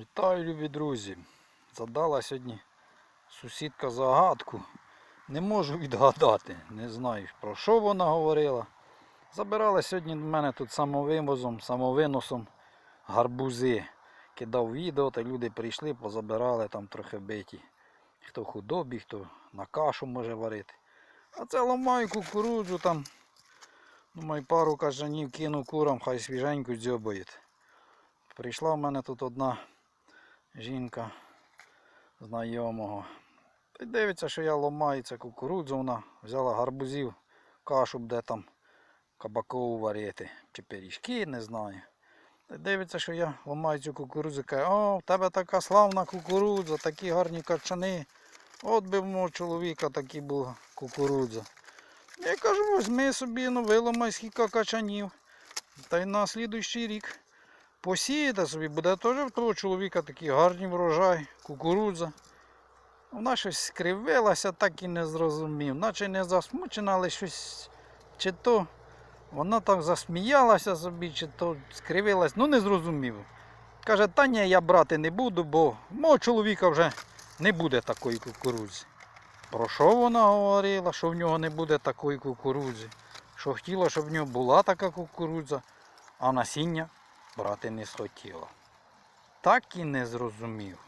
Вітаю, любі друзі. Задала сьогодні сусідка загадку. Не можу відгадати. Не знаю, про що вона говорила. Забирали сьогодні до мене тут самовивозом, самовиносом гарбузи. Кидав відео, та люди прийшли, позабирали там трохи биті. Хто худобі, хто на кашу може варити. А це ламаю кукурудзу там. Думаю, пару кажанів кину курам, хай свіженьку дзьобають. Прийшла в мене тут одна жінка знайомого. Й дивиться, що я ламаю це кукурудзу, вона взяла гарбузів, кашу буде там кабакову варити, чи пиріжки, не знаю. Й дивиться, що я ламаю цю кукурудзу, каже, о, в тебе така славна кукурудза, такі гарні качани. От би в мого чоловіка такі була кукурудза. Я кажу, візьми собі, ну виламай скільки качанів. Та й на слідуючий рік посієте собі, буде теж в того чоловіка такий гарний врожай, кукурудза. Вона щось скривилася, так і не зрозумів. Наче не засмучена, але щось чи то вона так засміялася собі, чи то скривилась, ну не зрозумів. Каже, та ні, я брати не буду, бо мого чоловіка вже не буде такої кукурудзи. Про що вона говорила, що в нього не буде такої кукурудзи? Що хотіла, щоб в нього була така кукурудза, а насіння брати не схотіла. Так і не зрозумів.